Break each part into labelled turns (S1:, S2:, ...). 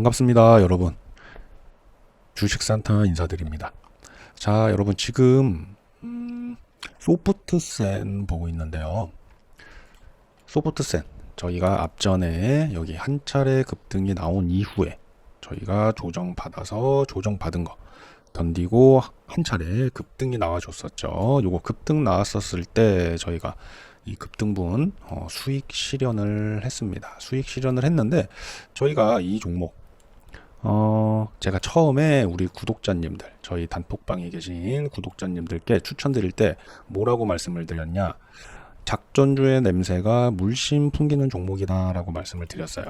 S1: 반갑습니다, 여러분. 주식 산타 인사드립니다. 자, 여러분 지금 음, 소프트센 보고 있는데요. 소프트센 저희가 앞전에 여기 한 차례 급등이 나온 이후에 저희가 조정 받아서 조정 받은 거 견디고 한 차례 급등이 나와줬었죠. 요거 급등 나왔었을 때 저희가 이 급등분 어, 수익 실현을 했습니다. 수익 실현을 했는데 저희가 이 종목 어, 제가 처음에 우리 구독자님들, 저희 단톡방에 계신 구독자님들께 추천드릴 때 뭐라고 말씀을 드렸냐? 작전주의 냄새가 물씬 풍기는 종목이다라고 말씀을 드렸어요.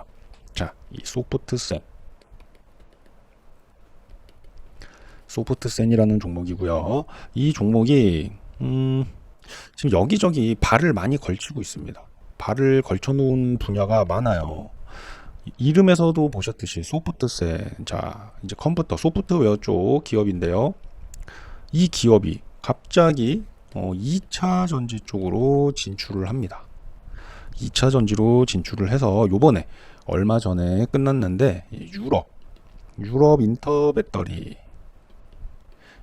S1: 자, 이 소프트센. 소프트센이라는 종목이고요. 이 종목이 음, 지금 여기저기 발을 많이 걸치고 있습니다. 발을 걸쳐 놓은 분야가 많아요. 이름에서도 보셨듯이 소프트센, 자, 이제 컴퓨터, 소프트웨어 쪽 기업인데요. 이 기업이 갑자기 어, 2차 전지 쪽으로 진출을 합니다. 2차 전지로 진출을 해서 요번에 얼마 전에 끝났는데 이 유럽, 유럽 인터 배터리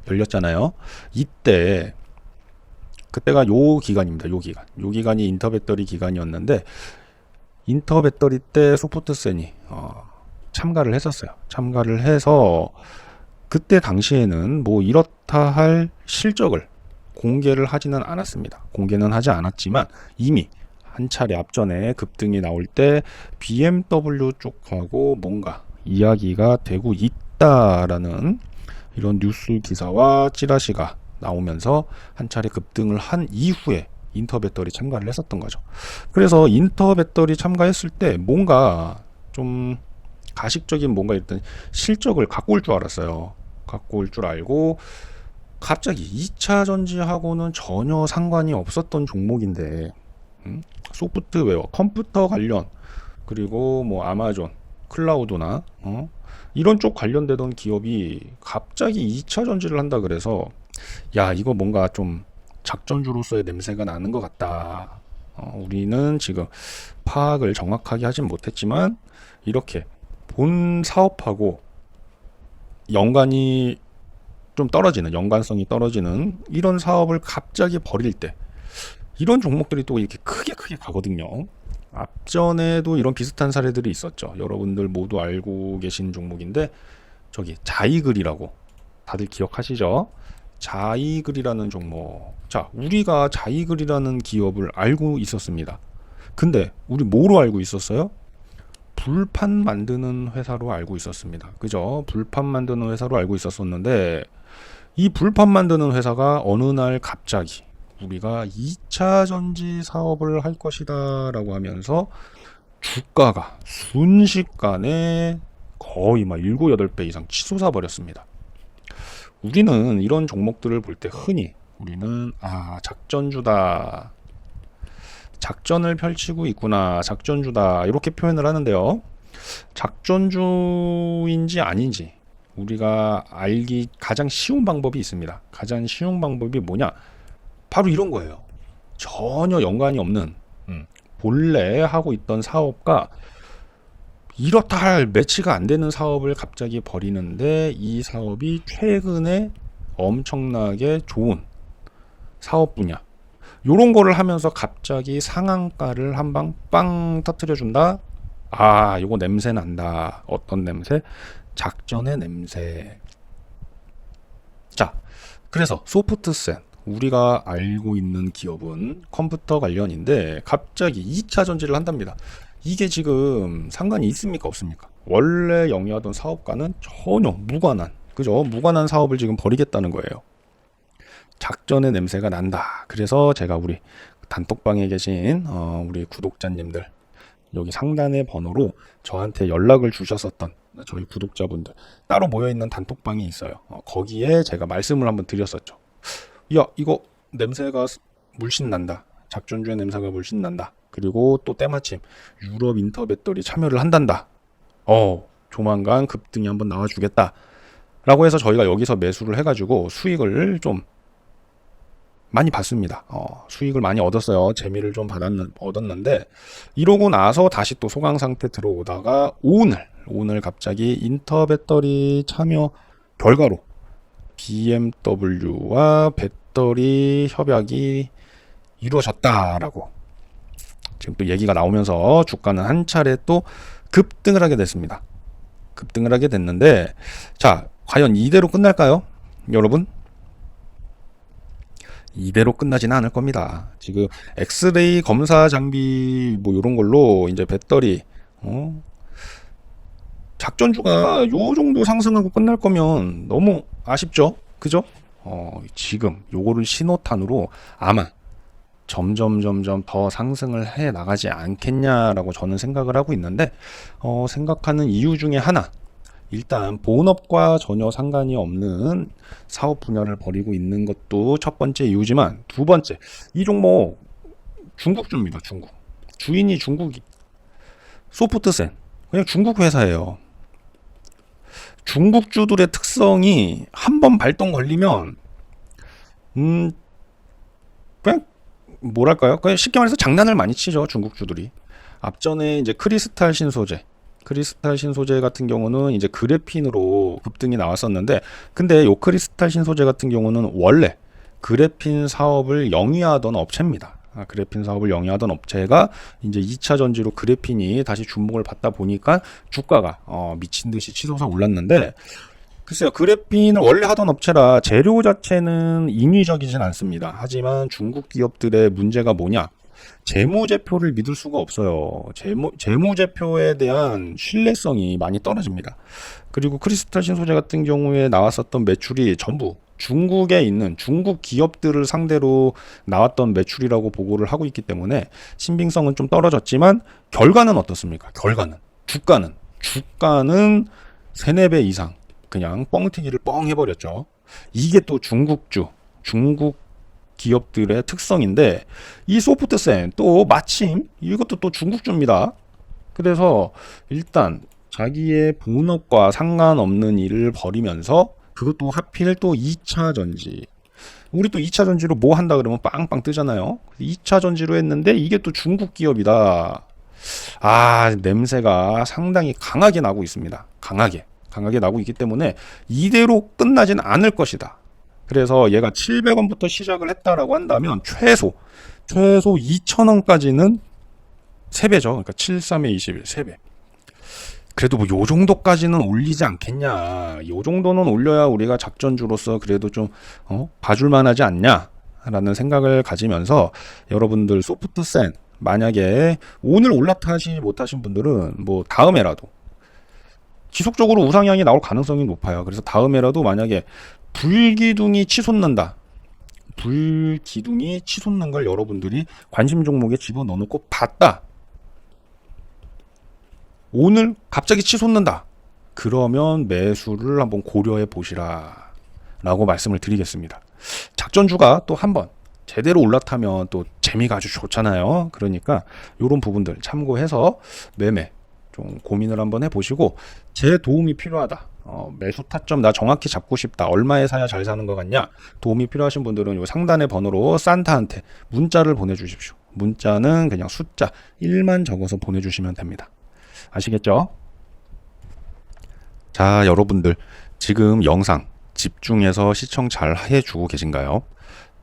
S1: 열렸잖아요. 이때 그때가 요 기간입니다. 요 기간. 요 기간이 인터 배터리 기간이었는데 인터 배터리 때 소프트센이 어, 참가를 했었어요. 참가를 해서 그때 당시에는 뭐 이렇다 할 실적을 공개를 하지는 않았습니다. 공개는 하지 않았지만 이미 한 차례 앞전에 급등이 나올 때 BMW 쪽하고 뭔가 이야기가 되고 있다라는 이런 뉴스 기사와 찌라시가 나오면서 한 차례 급등을 한 이후에 인터 배터리 참가를 했었던 거죠. 그래서 인터 배터리 참가했을 때 뭔가 좀 가식적인 뭔가 일단 실적을 갖고 올 줄 알았어요. 갖고 올 줄 알고 갑자기 2차 전지하고는 전혀 상관이 없었던 종목인데 음? 소프트웨어, 컴퓨터 관련 그리고 뭐 아마존, 클라우드나 어? 이런 쪽 관련되던 기업이 갑자기 2차 전지를 한다 그래서 야 이거 뭔가 좀 작전주로서의 냄새가 나는 것 같다. 어, 우리는 지금 파악을 정확하게 하진 못했지만 이렇게 본 사업하고 연관이 좀 떨어지는 연관성이 떨어지는 이런 사업을 갑자기 버릴 때 이런 종목들이 또 이렇게 크게 크게 가거든요. 앞전에도 이런 비슷한 사례들이 있었죠. 여러분들 모두 알고 계신 종목인데 저기 자이글이라고 다들 기억하시죠? 자이글이라는 종목. 자, 우리가 자이글이라는 기업을 알고 있었습니다. 근데 우리 뭐로 알고 있었어요? 불판 만드는 회사로 알고 있었습니다. 그죠? 불판 만드는 회사로 알고 있었었는데 이 불판 만드는 회사가 어느 날 갑자기 우리가 2차 전지 사업을 할 것이다 라고 하면서 주가가 순식간에 거의 막 7, 8배 이상 치솟아 버렸습니다. 우리는 이런 종목들을 볼 때 흔히 우리는 아 작전주다. 작전을 펼치고 있구나. 작전주다. 이렇게 표현을 하는데요. 작전주인지 아닌지 우리가 알기 가장 쉬운 방법이 있습니다. 가장 쉬운 방법이 뭐냐? 바로 이런 거예요. 전혀 연관이 없는 음, 본래 하고 있던 사업과 이렇다 할 매치가 안 되는 사업을 갑자기 버리는데 이 사업이 최근에 엄청나게 좋은 사업 분야. 요런 거를 하면서 갑자기 상한가를 한 방 빵 터트려 준다. 아, 요거 냄새 난다. 어떤 냄새? 작전의 냄새. 자, 그래서 소프트센 우리가 알고 있는 기업은 컴퓨터 관련인데 갑자기 2차 전지를 한답니다. 이게 지금 상관이 있습니까 없습니까? 원래 영위하던 사업과는 전혀 무관한 그죠? 무관한 사업을 지금 벌이겠다는 거예요. 작전의 냄새가 난다. 그래서 제가 우리 단톡방에 계신 어, 우리 구독자님들 여기 상단의 번호로 저한테 연락을 주셨었던 저희 구독자분들 따로 모여 있는 단톡방이 있어요. 어, 거기에 제가 말씀을 한번 드렸었죠. 야 이거 냄새가 물씬 난다. 작전주의 냄새가 물씬 난다. 그리고 또 때마침 유럽 인터 배터리 참여를 한단다. 어 조만간 급등이 한번 나와주겠다. 라고 해서 저희가 여기서 매수를 해가지고 수익을 좀 많이 봤습니다. 어, 수익을 많이 얻었어요. 재미를 좀 받았는, 얻었는데, 이러고 나서 다시 또 소강 상태 들어오다가 오늘, 오늘 갑자기 인터 배터리 참여 결과로 BMW와 배터리 협약이 이루어졌다라고 지금 또 얘기가 나오면서 주가는 한 차례 또 급등을 하게 됐습니다. 급등을 하게 됐는데 자 과연 이대로 끝날까요? 여러분 이대로 끝나지는 않을 겁니다. 지금 엑스레이 검사 장비 뭐 이런 걸로 이제 배터리 어? 작전주가 요 정도 상승하고 끝날 거면 너무 아쉽죠? 그죠? 어, 지금 요거를 신호탄으로 아마 점점 점점 더 상승을 해 나가지 않겠냐라고 저는 생각을 하고 있는데 어, 생각하는 이유 중에 하나. 일단 본업과 전혀 상관이 없는 사업 분야를 벌이고 있는 것도 첫 번째 이유지만 두 번째 이 종목 중국주입니다 중국. 주인이 중국이 소프트센. 그냥 중국 회사예요. 중국주들의 특성이 한 번 발동 걸리면 음 그냥 뭐랄까요? 그냥 쉽게 말해서 장난을 많이 치죠 중국주들이. 앞전에 이제 크리스탈 신소재. 크리스탈 신소재 같은 경우는 이제 그래핀으로 급등이 나왔었는데 근데 요 크리스탈 신소재 같은 경우는 원래 그래핀 사업을 영위하던 업체입니다. 아, 그래핀 사업을 영위하던 업체가 이제 2차 전지로 그래핀이 다시 주목을 받다 보니까 주가가 어, 미친 듯이 치솟아 올랐는데 글쎄요, 그래핀을 원래 하던 업체라 재료 자체는 인위적이진 않습니다. 하지만 중국 기업들의 문제가 뭐냐? 재무제표를 믿을 수가 없어요. 재무, 재무제표에 대한 신뢰성이 많이 떨어집니다. 그리고 크리스탈 신 소재 같은 경우에 나왔었던 매출이 전부 중국에 있는 중국 기업들을 상대로 나왔던 매출이라고 보고를 하고 있기 때문에 신빙성은 좀 떨어졌지만 결과는 어떻습니까? 결과는 주가는 주가는 세네 배 이상 그냥 뻥튀기를 뻥 해버렸죠. 이게 또 중국주 중국 기업들의 특성인데 이 소프트센 또 마침 이것도 또 중국주입니다. 그래서 일단 자기의 본업과 상관없는 일을 벌이면서 그것도 하필 또 2차 전지 우리 또 2차 전지로 뭐 한다 그러면 빵빵 뜨잖아요. 2차 전지로 했는데 이게 또 중국 기업이다. 아, 냄새가 상당히 강하게 나고 있습니다. 강하게. 강하게 나고 있기 때문에 이대로 끝나진 않을 것이다. 그래서 얘가 700원부터 시작을 했다라고 한다면 최소 최소 2,000원까지는 3배죠. 그러니까 7, 3에 21, 3배. 그래도 뭐 요 정도까지는 올리지 않겠냐. 요 정도는 올려야 우리가 작전주로서 그래도 좀 어? 봐줄 만하지 않냐. 라는 생각을 가지면서 여러분들 소프트 센 만약에 오늘 올라타시 못하신 분들은 뭐 다음에라도 지속적으로 우상향이 나올 가능성이 높아요. 그래서 다음에라도 만약에 불기둥이 치솟는다. 불기둥이 치솟는 걸 여러분들이 관심 종목에 집어넣어 놓고 봤다. 오늘 갑자기 치솟는다. 그러면 매수를 한번 고려해 보시라. 라고 말씀을 드리겠습니다. 작전주가 또 한번 제대로 올라타면 또 재미가 아주 좋잖아요. 그러니까 이런 부분들 참고해서 매매 좀 고민을 한번 해보시고 제 도움이 필요하다. 어, 매수 타점 나 정확히 잡고 싶다. 얼마에 사야 잘 사는 것 같냐? 도움이 필요하신 분들은 요 상단의 번호로 산타한테 문자를 보내주십시오. 문자는 그냥 숫자 1만 적어서 보내주시면 됩니다. 아시겠죠? 자, 여러분들 지금 영상 집중해서 시청 잘 해주고 계신가요?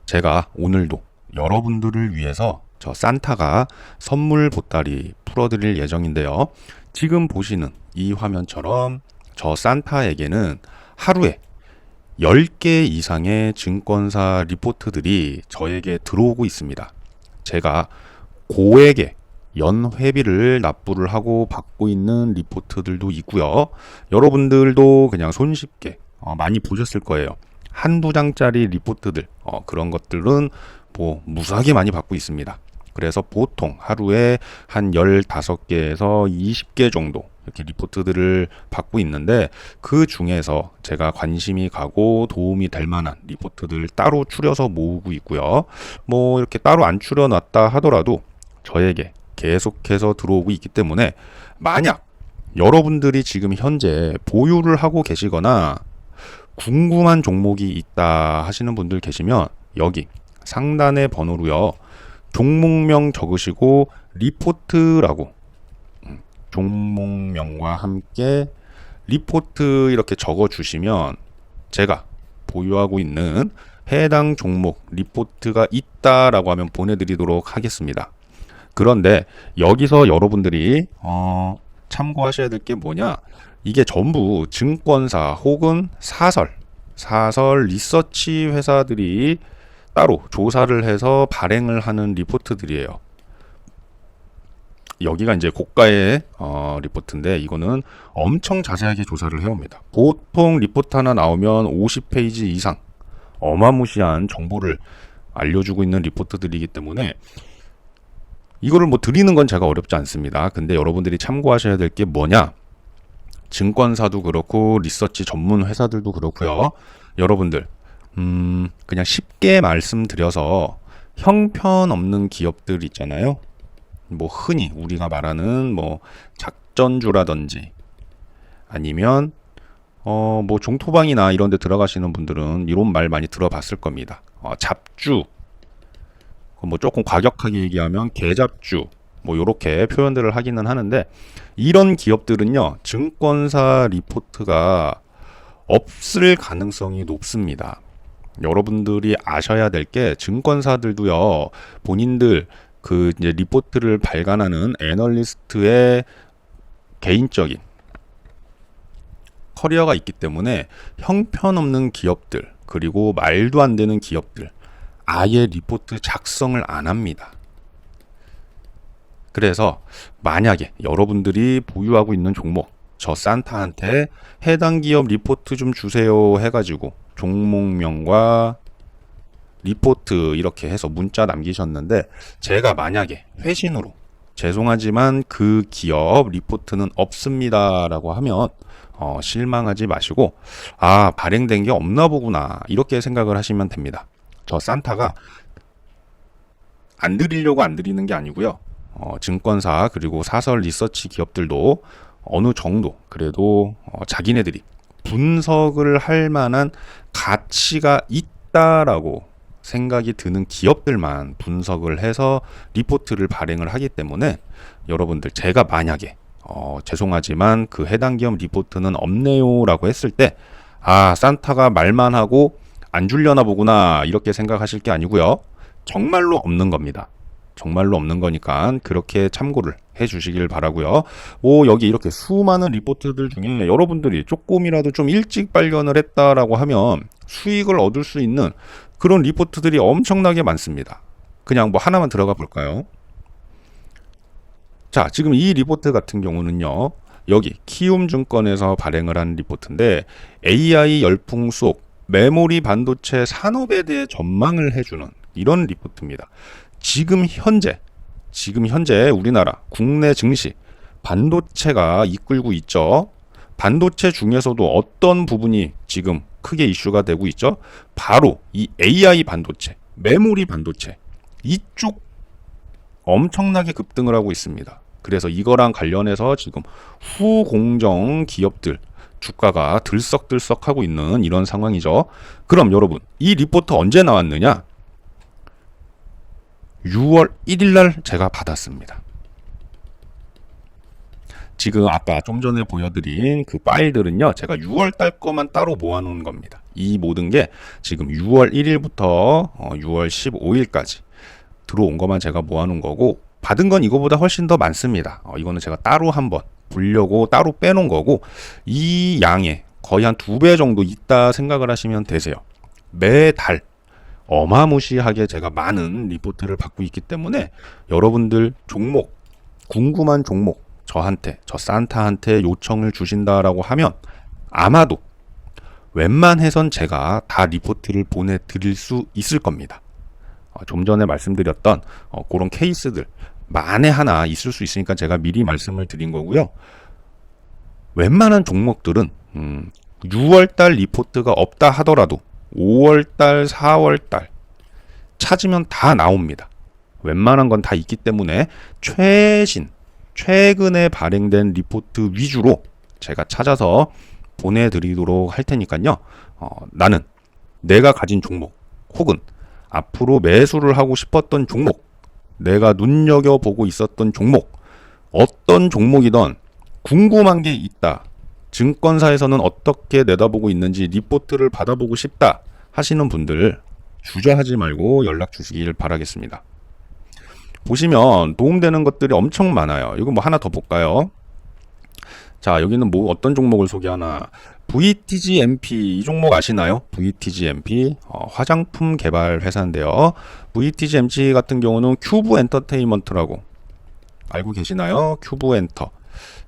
S1: 제가 오늘도 여러분들을 위해서 저 산타가 선물 보따리 풀어드릴 예정인데요. 지금 보시는 이 화면처럼 저 산타에게는 하루에 10개 이상의 증권사 리포트들이 저에게 들어오고 있습니다. 제가 고액의 연회비를 납부를 하고 받고 있는 리포트들도 있고요. 여러분들도 그냥 손쉽게 어, 많이 보셨을 거예요. 한두 장짜리 리포트들 어, 그런 것들은 뭐 무수하게 많이 받고 있습니다. 그래서 보통 하루에 한 15개에서 20개 정도 이렇게 리포트들을 받고 있는데 그 중에서 제가 관심이 가고 도움이 될 만한 리포트들 따로 추려서 모으고 있고요. 뭐 이렇게 따로 안 추려놨다 하더라도 저에게 계속해서 들어오고 있기 때문에 만약 여러분들이 지금 현재 보유를 하고 계시거나 궁금한 종목이 있다 하시는 분들 계시면 여기 상단의 번호로요. 종목명 적으시고 리포트라고 종목명과 함께 리포트 이렇게 적어 주시면 제가 보유하고 있는 해당 종목 리포트가 있다라고 하면 보내드리도록 하겠습니다. 그런데 여기서 여러분들이 어, 참고하셔야 될 게 뭐냐? 이게 전부 증권사 혹은 사설, 사설 리서치 회사들이 따로 조사를 해서 발행을 하는 리포트들이에요. 여기가 이제 고가의 어, 리포트인데 이거는 엄청 자세하게 조사를 해옵니다. 보통 리포트 하나 나오면 50페이지 이상 어마무시한 정보를 알려주고 있는 리포트들이기 때문에 이거를 뭐 드리는 건 제가 어렵지 않습니다. 근데 여러분들이 참고하셔야 될 게 뭐냐? 증권사도 그렇고 리서치 전문 회사들도 그렇고요. 여러분들 음, 그냥 쉽게 말씀드려서 형편없는 기업들 있잖아요. 뭐 흔히 우리가 말하는 뭐 작전주라든지 아니면 어 뭐 종토방이나 이런 데 들어가시는 분들은 이런 말 많이 들어봤을 겁니다. 어, 잡주 뭐 조금 과격하게 얘기하면 개잡주 뭐 요렇게 표현들을 하기는 하는데 이런 기업들은요 증권사 리포트가 없을 가능성이 높습니다. 여러분들이 아셔야 될 게 증권사들도요 본인들 그 이제 리포트를 발간하는 애널리스트의 개인적인 커리어가 있기 때문에 형편없는 기업들 그리고 말도 안 되는 기업들 아예 리포트 작성을 안 합니다. 그래서 만약에 여러분들이 보유하고 있는 종목 저 산타한테 해당 기업 리포트 좀 주세요 해가지고 종목명과 리포트 이렇게 해서 문자 남기셨는데 제가 만약에 회신으로 죄송하지만 그 기업 리포트는 없습니다라고 하면 어, 실망하지 마시고 아 발행된 게 없나 보구나 이렇게 생각을 하시면 됩니다. 저 산타가 안 드리려고 안 드리는 게 아니고요. 어, 증권사 그리고 사설 리서치 기업들도 어느 정도 그래도 어, 자기네들이 분석을 할 만한 가치가 있다라고 생각이 드는 기업들만 분석을 해서 리포트를 발행을 하기 때문에 여러분들 제가 만약에 어, 죄송하지만 그 해당 기업 리포트는 없네요라고 했을 때 아 산타가 말만 하고 안 줄려나 보구나 이렇게 생각하실 게 아니고요 정말로 없는 겁니다. 정말로 없는 거니까 그렇게 참고를 해 주시길 바라고요. 뭐 여기 이렇게 수많은 리포트들 중에 여러분들이 조금이라도 좀 일찍 발견을 했다라고 하면 수익을 얻을 수 있는 그런 리포트들이 엄청나게 많습니다. 그냥 뭐 하나만 들어가 볼까요? 자, 지금 이 리포트 같은 경우는요. 여기 키움증권에서 발행을 한 리포트인데 AI 열풍 속 메모리 반도체 산업에 대해 전망을 해주는 이런 리포트입니다. 지금 현재 지금 현재 우리나라 국내 증시 반도체가 이끌고 있죠. 반도체 중에서도 어떤 부분이 지금 크게 이슈가 되고 있죠. 바로 이 AI 반도체, 메모리 반도체 이쪽 엄청나게 급등을 하고 있습니다. 그래서 이거랑 관련해서 지금 후공정 기업들 주가가 들썩들썩 하고 있는 이런 상황이죠. 그럼 여러분, 이 리포트 언제 나왔느냐? 6월 1일 날 제가 받았습니다. 지금 아까 좀 전에 보여드린 그 파일들은요, 제가 6월 달 거만 따로 모아놓은 겁니다. 이 모든 게 지금 6월 1일부터 6월 15일까지 들어온 것만 제가 모아놓은 거고, 받은 건 이거보다 훨씬 더 많습니다. 어, 이거는 제가 따로 한번 보려고 따로 빼놓은 거고, 이 양에 거의 한 두 배 정도 있다 생각을 하시면 되세요. 매달 어마무시하게 제가 많은 리포트를 받고 있기 때문에 여러분들 종목, 궁금한 종목, 저한테, 저 산타한테 요청을 주신다라고 하면 아마도 웬만해선 제가 다 리포트를 보내드릴 수 있을 겁니다. 어, 좀 전에 말씀드렸던 어, 그런 케이스들 만에 하나 있을 수 있으니까 제가 미리 말씀을 드린 거고요. 웬만한 종목들은 음, 6월달 리포트가 없다 하더라도 5월달, 4월달 찾으면 다 나옵니다. 웬만한 건 다 있기 때문에 최신, 최근에 발행된 리포트 위주로 제가 찾아서 보내드리도록 할 테니까요. 어, 나는 내가 가진 종목 혹은 앞으로 매수를 하고 싶었던 종목, 내가 눈여겨보고 있었던 종목, 어떤 종목이든 궁금한 게 있다. 증권사에서는 어떻게 내다보고 있는지 리포트를 받아보고 싶다 하시는 분들 주저하지 말고 연락 주시길 바라겠습니다. 보시면 도움되는 것들이 엄청 많아요. 이거 뭐 하나 더 볼까요? 자, 여기는 뭐 어떤 종목을 소개하나? VTGMP 이 종목 아시나요? VTGMP 어, 화장품 개발 회사인데요. VTGMP 같은 경우는 큐브 엔터테인먼트라고 알고 계시나요? 큐브 엔터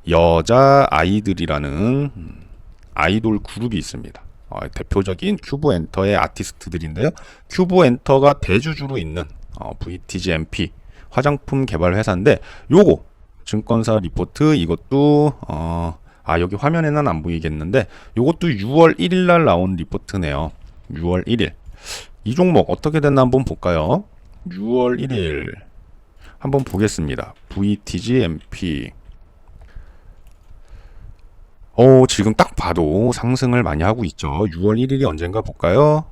S1: 여자 아이들이라는 음, 아이돌 그룹이 있습니다. 어, 대표적인 큐브 엔터의 아티스트들인데요. 큐브 엔터가 대주주로 있는 어, VTGMP 화장품 개발 회사인데 요거 증권사 리포트 이것도 어, 아 여기 화면에는 안 보이겠는데 요것도 6월 1일 날 나온 리포트네요. 6월 1일. 이 종목 어떻게 됐나 한번 볼까요? 6월 1일 한번 보겠습니다. VTGMP 어, 지금 딱 봐도 상승을 많이 하고 있죠. 6월 1일이 언젠가 볼까요?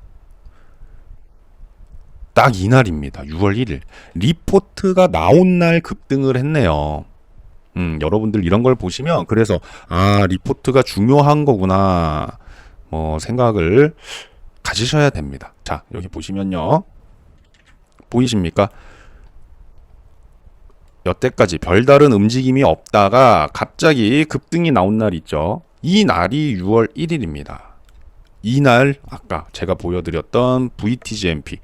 S1: 딱 이날입니다. 6월 1일. 리포트가 나온 날 급등을 했네요. 음, 여러분들 이런 걸 보시면 그래서 아, 리포트가 중요한 거구나. 뭐 생각을 가지셔야 됩니다. 자, 여기 보시면요. 보이십니까? 여태까지 별다른 움직임이 없다가 갑자기 급등이 나온 날 있죠. 이 날이 6월 1일입니다. 이 날 아까 제가 보여드렸던 VTGMP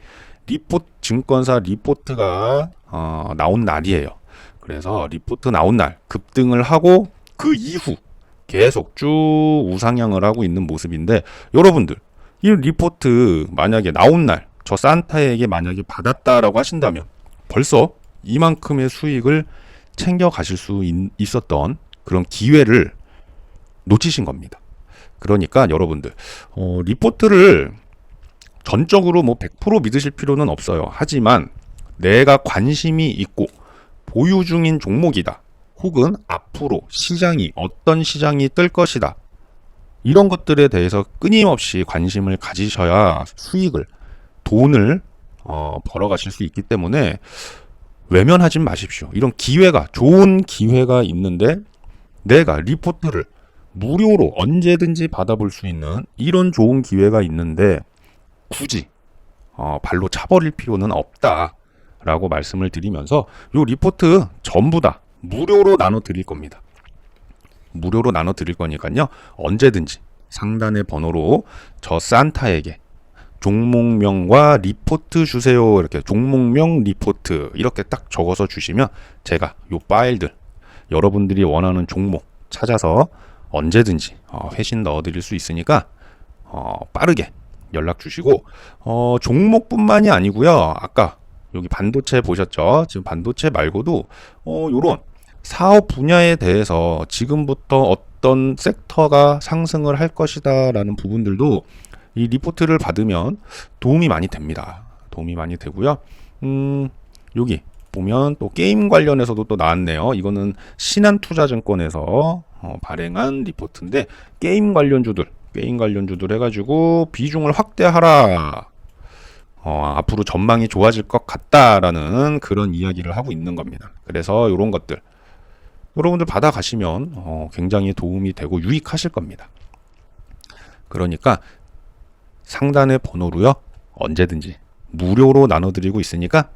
S1: 리포트 증권사 리포트가 어, 나온 날이에요. 그래서 리포트 나온 날 급등을 하고 그 이후 계속 쭉 우상향을 하고 있는 모습인데 여러분들 이 리포트 만약에 나온 날 저 산타에게 만약에 받았다라고 하신다면 벌써 이만큼의 수익을 챙겨 가실 수 있, 있었던 그런 기회를 놓치신 겁니다. 그러니까 여러분들 어, 리포트를 전적으로 뭐 100% 믿으실 필요는 없어요. 하지만 내가 관심이 있고 보유 중인 종목이다. 혹은 앞으로 시장이 어떤 시장이 뜰 것이다. 이런 것들에 대해서 끊임없이 관심을 가지셔야 수익을 돈을 어, 벌어가실 수 있기 때문에 외면하지 마십시오. 이런 기회가 좋은 기회가 있는데 내가 리포트를 무료로 언제든지 받아볼 수 있는 이런 좋은 기회가 있는데 굳이 어, 발로 차버릴 필요는 없다라고 말씀을 드리면서 요 리포트 전부 다 무료로 나눠 드릴 겁니다. 무료로 나눠 드릴 거니까요. 언제든지 상단의 번호로 저 산타에게 종목명과 리포트 주세요. 이렇게 종목명 리포트 이렇게 딱 적어서 주시면 제가 요 파일들 여러분들이 원하는 종목 찾아서 언제든지 어, 회신 넣어드릴 수 있으니까 어, 빠르게 연락 주시고 어, 종목뿐만이 아니고요. 아까 여기 반도체 보셨죠? 지금 반도체 말고도 어, 요런 사업 분야에 대해서 지금부터 어떤 섹터가 상승을 할 것이다라는 부분들도 이 리포트를 받으면 도움이 많이 됩니다. 도움이 많이 되고요. 음, 여기 보면 또 게임 관련해서도 또 나왔네요. 이거는 신한투자증권에서 어, 발행한 리포트인데 게임 관련주들, 게임 관련주들 해가지고 비중을 확대하라. 어, 앞으로 전망이 좋아질 것 같다라는 그런 이야기를 하고 있는 겁니다. 그래서 이런 것들 여러분들 받아가시면 어, 굉장히 도움이 되고 유익하실 겁니다. 그러니까 상단의 번호로요 언제든지 무료로 나눠드리고 있으니까